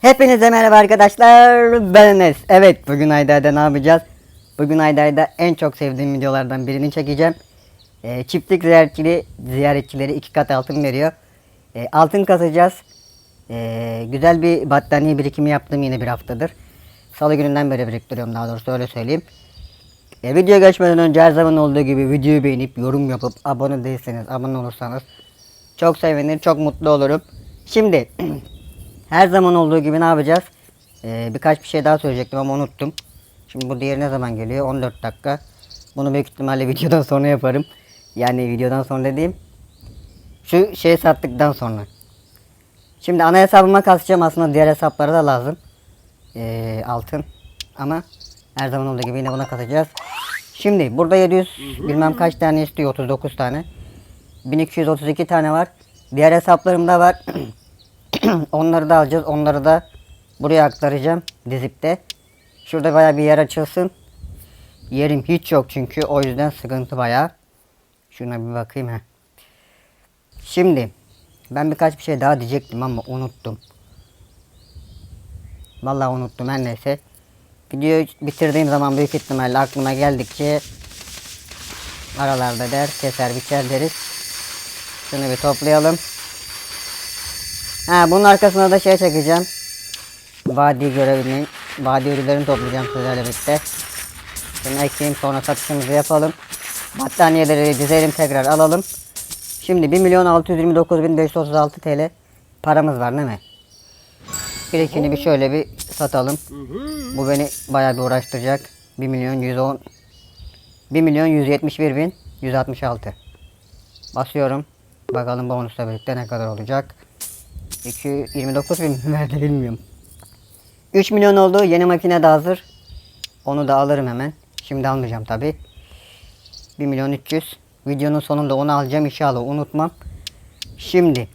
Hepinize merhaba arkadaşlar. Ben Enes. Evet bugün Hayday'da ne yapacağız? Bugün Hayday'da en çok sevdiğim videolardan birini çekeceğim. Ee, çiftlik ziyaretçili ziyaretçileri iki kat altın veriyor. Ee, altın kasacağız. Ee, güzel bir battaniye birikimi yaptım yine bir haftadır. Salı gününden beri biriktiriyorum daha doğrusu öyle söyleyeyim. E, videoya geçmeden önce her zaman olduğu gibi videoyu beğenip yorum yapıp abone değilseniz abone olursanız çok sevinir çok mutlu olurum. Şimdi her zaman olduğu gibi ne yapacağız? E, birkaç bir şey daha söyleyecektim ama unuttum. Şimdi bu diğeri ne zaman geliyor? 14 dakika. Bunu büyük ihtimalle videodan sonra yaparım. Yani videodan sonra dediğim şu şeyi sattıktan sonra. Şimdi ana hesabıma kasacağım aslında diğer hesaplara da lazım. Ee, altın. Ama her zaman olduğu gibi yine buna katacağız. Şimdi burada 700 bilmem kaç tane istiyor 39 tane. 1232 tane var. Diğer hesaplarımda var. Onları da alacağız. Onları da buraya aktaracağım dizipte. Şurada baya bir yer açılsın. Yerim hiç yok çünkü o yüzden sıkıntı baya. Şuna bir bakayım ha. Şimdi ben birkaç bir şey daha diyecektim ama unuttum. Vallahi unuttum her neyse. Videoyu bitirdiğim zaman büyük ihtimalle aklıma geldikçe aralarda der keser biçer deriz. Şunu bir toplayalım. Ha bunun arkasına da şey çekeceğim. Vadi görevini, vadi ürünlerini toplayacağım sizlerle birlikte. Şunu ekleyeyim sonra satışımızı yapalım. Battaniyeleri dizelim tekrar alalım. Şimdi 1 milyon 629 bin 536 TL paramız var değil mi? Bir ikini bir şöyle bir satalım. Bu beni bayağı bir uğraştıracak. 1 milyon 110 1 milyon 171 bin 166 Basıyorum. Bakalım bonusla birlikte ne kadar olacak. 229 bin mi verdi bilmiyorum. 3 milyon oldu. Yeni makine de hazır. Onu da alırım hemen. Şimdi almayacağım tabi. 1 milyon 300. Videonun sonunda onu alacağım inşallah unutmam. Şimdi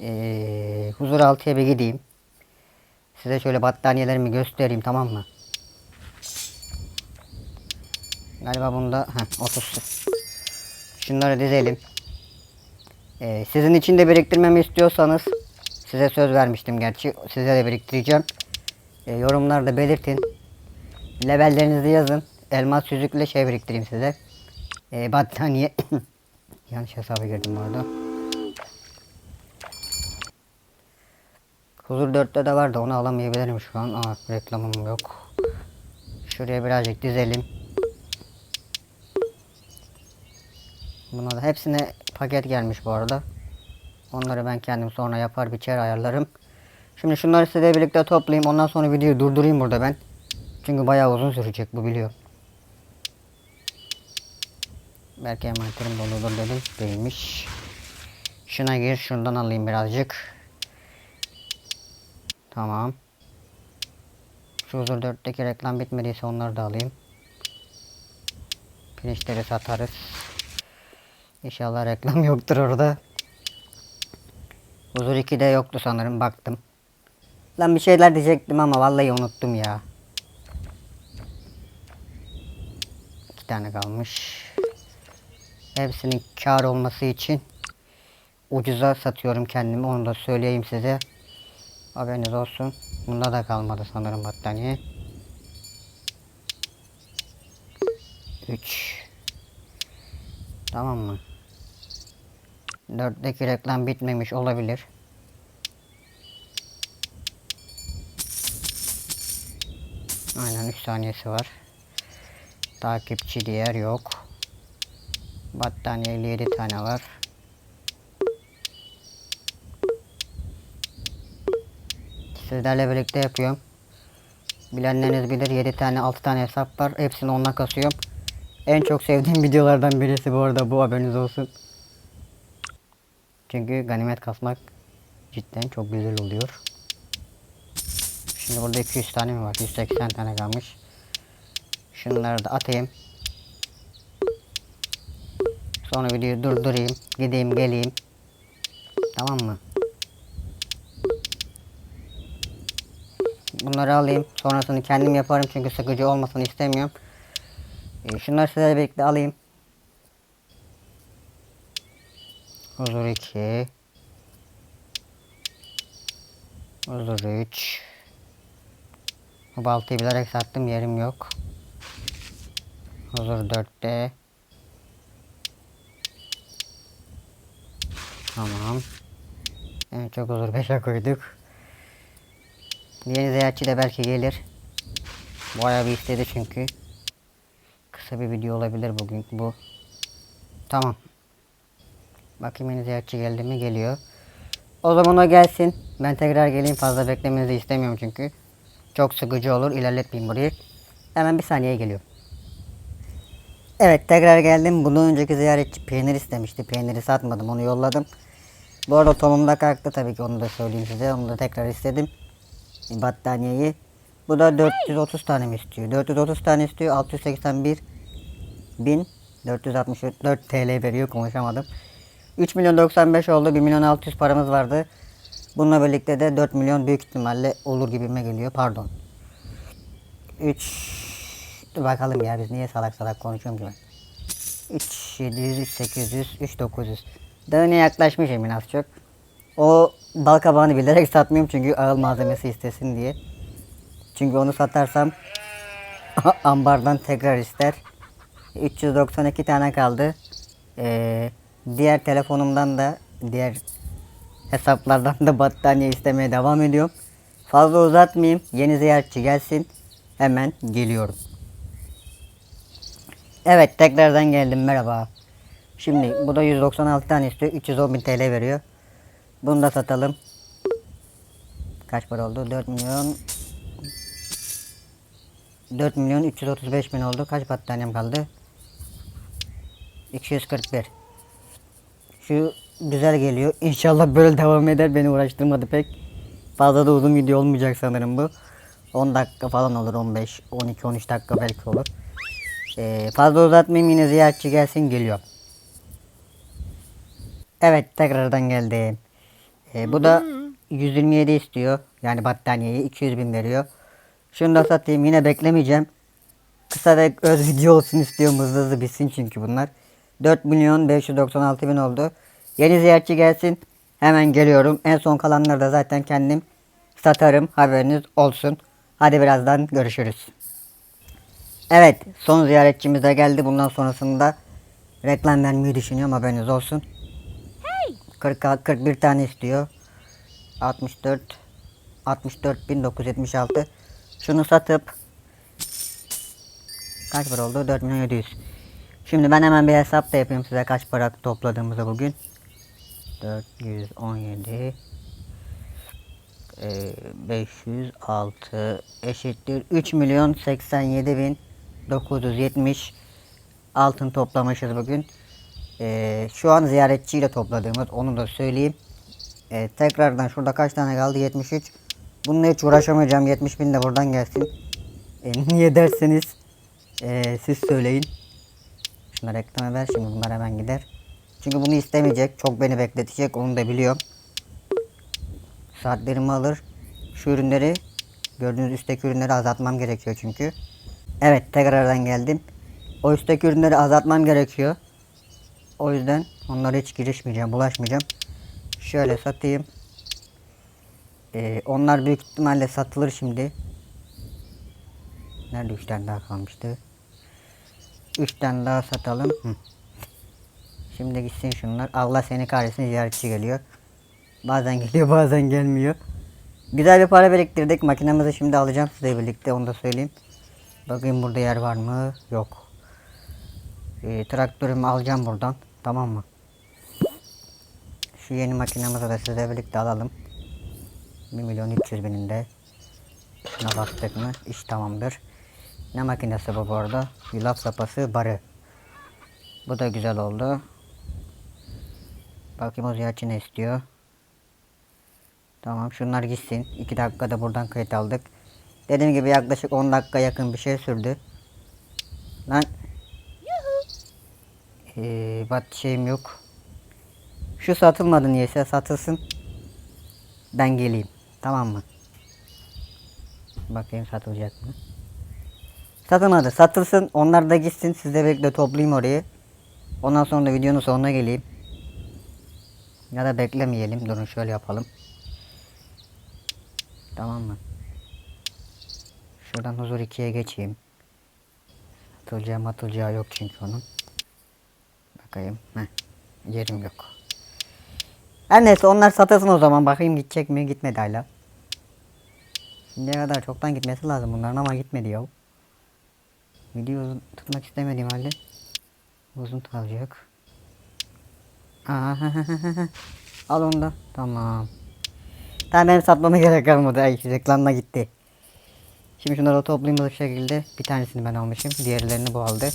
ee, huzur altıya bir gideyim. Size şöyle battaniyelerimi göstereyim tamam mı? Galiba bunda heh, 30. Şunları dizelim. Ee, sizin için de biriktirmemi istiyorsanız size söz vermiştim gerçi. Size de biriktireceğim. Ee, yorumlarda belirtin. Levellerinizi yazın. Elmas yüzükle şey biriktireyim size. Ee, battaniye. Yanlış hesaba girdim orada. Huzur 4'te de var da onu alamayabilirim şu an. Aa, reklamım yok. Şuraya birazcık dizelim. Buna da hepsine paket gelmiş bu arada. Onları ben kendim sonra yapar biçer ayarlarım. Şimdi şunları size birlikte toplayayım. Ondan sonra videoyu durdurayım burada ben. Çünkü bayağı uzun sürecek bu biliyorum. Belki envanterim doludur dedim. Değilmiş. Şuna gir. Şundan alayım birazcık. Tamam. Şu huzur 4'teki reklam bitmediyse onları da alayım. Pirinçleri satarız. İnşallah reklam yoktur orada. Huzur 2'de yoktu sanırım baktım. Lan bir şeyler diyecektim ama vallahi unuttum ya. İki tane kalmış. Hepsinin kar olması için ucuza satıyorum kendimi onu da söyleyeyim size. Haberiniz olsun. Bunda da kalmadı sanırım battaniye. 3 Tamam mı? 4'teki reklam bitmemiş olabilir. Aynen 3 saniyesi var. Takipçi diğer yok. Battaniye 7 tane var. Sizlerle birlikte yapıyorum. Bilenleriniz bilir 7 tane 6 tane hesap var. Hepsini onunla kasıyorum. En çok sevdiğim videolardan birisi bu arada bu haberiniz olsun. Çünkü ganimet kasmak cidden çok güzel oluyor. Şimdi burada 200 tane mi var? 180 tane kalmış. Şunları da atayım. Sonra videoyu durdurayım. Gideyim geleyim. Tamam mı? Bunları alayım. Sonrasını kendim yaparım çünkü sıkıcı olmasını istemiyorum. Ee, şunları size birlikte alayım. Huzur 2. Huzur 3. Bu baltayı bilerek sattım yerim yok. Huzur 4'te. Tamam. En çok huzur 5'e koyduk. Yeni ziyaretçi de belki gelir. Bayağı bir istedi çünkü. Kısa bir video olabilir bugün bu. Tamam. Bakayım yeni ziyaretçi geldi mi? Geliyor. O zaman o gelsin. Ben tekrar geleyim. Fazla beklemenizi istemiyorum çünkü. Çok sıkıcı olur. İlerletmeyeyim burayı. Hemen bir saniye geliyor. Evet tekrar geldim. Bundan önceki ziyaretçi peynir istemişti. Peyniri satmadım. Onu yolladım. Bu arada Tom'um da kalktı tabii ki onu da söyleyeyim size. Onu da tekrar istedim. Battaniyeyi. Bu da 430 tane istiyor? 430 tane istiyor. 681 bin 464 TL veriyor. Konuşamadım. 3 milyon 95 oldu. 1 milyon 600 paramız vardı. Bununla birlikte de 4 milyon büyük ihtimalle olur gibime geliyor. Pardon. 3 Dur bakalım ya biz niye salak salak konuşuyorum ki ben. 3 700 3 800 3 900. Dağına yaklaşmış emin az çok. O bal kabağını bilerek satmıyorum çünkü ağıl malzemesi istesin diye. Çünkü onu satarsam ambardan tekrar ister. 392 tane kaldı. Ee, diğer telefonumdan da diğer hesaplardan da battaniye istemeye devam ediyorum. Fazla uzatmayayım. Yeni ziyaretçi gelsin. Hemen geliyorum. Evet tekrardan geldim merhaba. Şimdi bu da 196 tane istiyor. 310 bin TL veriyor. Bunu da satalım. Kaç para oldu? 4 milyon 4 milyon 335 bin oldu. Kaç battaniyem kaldı? 241. Şu güzel geliyor. İnşallah böyle devam eder. Beni uğraştırmadı pek. Fazla da uzun video olmayacak sanırım bu. 10 dakika falan olur. 15, 12, 13 dakika belki olur. Ee, fazla uzatmayayım yine ziyaretçi gelsin geliyor. Evet tekrardan geldim. Ee, bu da 127 istiyor. Yani battaniyeyi 200 bin veriyor. Şunu da satayım yine beklemeyeceğim. Kısa ve öz video olsun istiyorum hızlı hızlı bitsin çünkü bunlar. 4 milyon 596 bin oldu. Yeni ziyaretçi gelsin. Hemen geliyorum. En son kalanları da zaten kendim satarım. Haberiniz olsun. Hadi birazdan görüşürüz. Evet son ziyaretçimiz de geldi. Bundan sonrasında reklam vermeyi düşünüyorum haberiniz olsun. 40, 41 tane istiyor. 64 64.976 Şunu satıp kaç para oldu? 4 milyon 700. Şimdi ben hemen bir hesap da yapayım size kaç para topladığımızı bugün. 417 eee, 506 eşittir 3 milyon 87 bin 970 altın toplamışız bugün. Eee, şu an ziyaretçiyle topladığımız onu da söyleyeyim. Eee, tekrardan şurada kaç tane kaldı 73. Bununla hiç uğraşamayacağım 70 bin de buradan gelsin. E, niye derseniz siz söyleyin. Şunları reklam ver şimdi bunlar hemen gider. Çünkü bunu istemeyecek. Çok beni bekletecek onu da biliyorum. Saatlerimi alır. Şu ürünleri gördüğünüz üstteki ürünleri azaltmam gerekiyor çünkü. Evet tekrardan geldim. O üstteki ürünleri azaltmam gerekiyor. O yüzden onlara hiç girişmeyeceğim, bulaşmayacağım. Şöyle satayım. Ee, onlar büyük ihtimalle satılır şimdi. Nerede 3 tane daha kalmıştı? 3 tane daha satalım. Hı. Şimdi gitsin şunlar. Allah seni kahretsin ziyaretçi geliyor. Bazen geliyor bazen gelmiyor. Güzel bir para biriktirdik. Makinemizi şimdi alacağım sizle birlikte onu da söyleyeyim. Bakayım burada yer var mı? Yok. Ee, traktörümü alacağım buradan. Tamam mı? Şu yeni makinemizi de sizle birlikte alalım. 1 milyon 300 bininde. Şuna bastık mı? İş tamamdır. Ne makinesi bu bu arada? Yulaf sapası barı. Bu da güzel oldu. Bakayım o ziyaretçi ne istiyor. Tamam şunlar gitsin. 2 dakikada buradan kayıt aldık. Dediğim gibi yaklaşık 10 dakika yakın bir şey sürdü. Lan. Ee, bat şeyim yok. Şu satılmadı niyeyse satılsın. Ben geleyim. Tamam mı? Bakayım satılacak mı? Satılmadı. Satılsın. Onlar da gitsin. Siz de bekle toplayayım orayı. Ondan sonra da videonun sonuna geleyim. Ya da beklemeyelim. Durun şöyle yapalım. Tamam mı? Şuradan huzur 2'ye geçeyim. Atılacağı atılacağı yok çünkü onun. Bakayım. Heh. Yerim yok. Her neyse onlar satılsın o zaman. Bakayım gidecek mi? Gitmedi hala. Şimdiye kadar çoktan gitmesi lazım bunların ama gitmedi ya. Video uzun tutmak istemediğim halde uzun kalacak. Al onu da. Tamam. Tamam benim satmama gerek kalmadı. Ay reklamla gitti. Şimdi şunları toplayayım bu şekilde. Bir tanesini ben almışım. Diğerlerini bu aldı.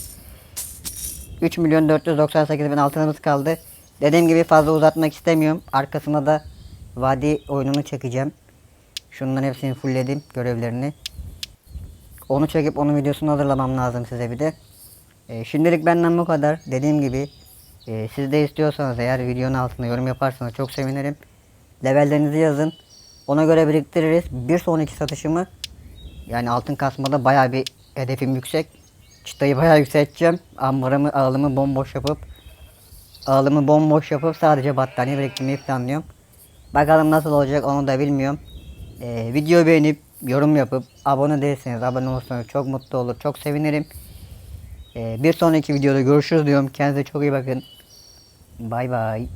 3 milyon 498 bin altınımız kaldı. Dediğim gibi fazla uzatmak istemiyorum. Arkasına da vadi oyununu çekeceğim. Şunların hepsini fullledim görevlerini. Onu çekip onun videosunu hazırlamam lazım size bir de. Ee, şimdilik benden bu kadar. Dediğim gibi e, siz de istiyorsanız eğer videonun altına yorum yaparsanız çok sevinirim. Levellerinizi yazın. Ona göre biriktiririz. Bir sonraki satışımı yani altın kasmada bayağı bir hedefim yüksek. Çıtayı bayağı yükselteceğim. Ambarımı, ağlımı bomboş yapıp ağlımı bomboş yapıp sadece battaniye biriktirmeyi planlıyorum. Bakalım nasıl olacak onu da bilmiyorum. Ee, video beğenip yorum yapıp abone değilseniz abone olursanız çok mutlu olur. Çok sevinirim. Ee, bir sonraki videoda görüşürüz diyorum. Kendinize çok iyi bakın. Bay bay.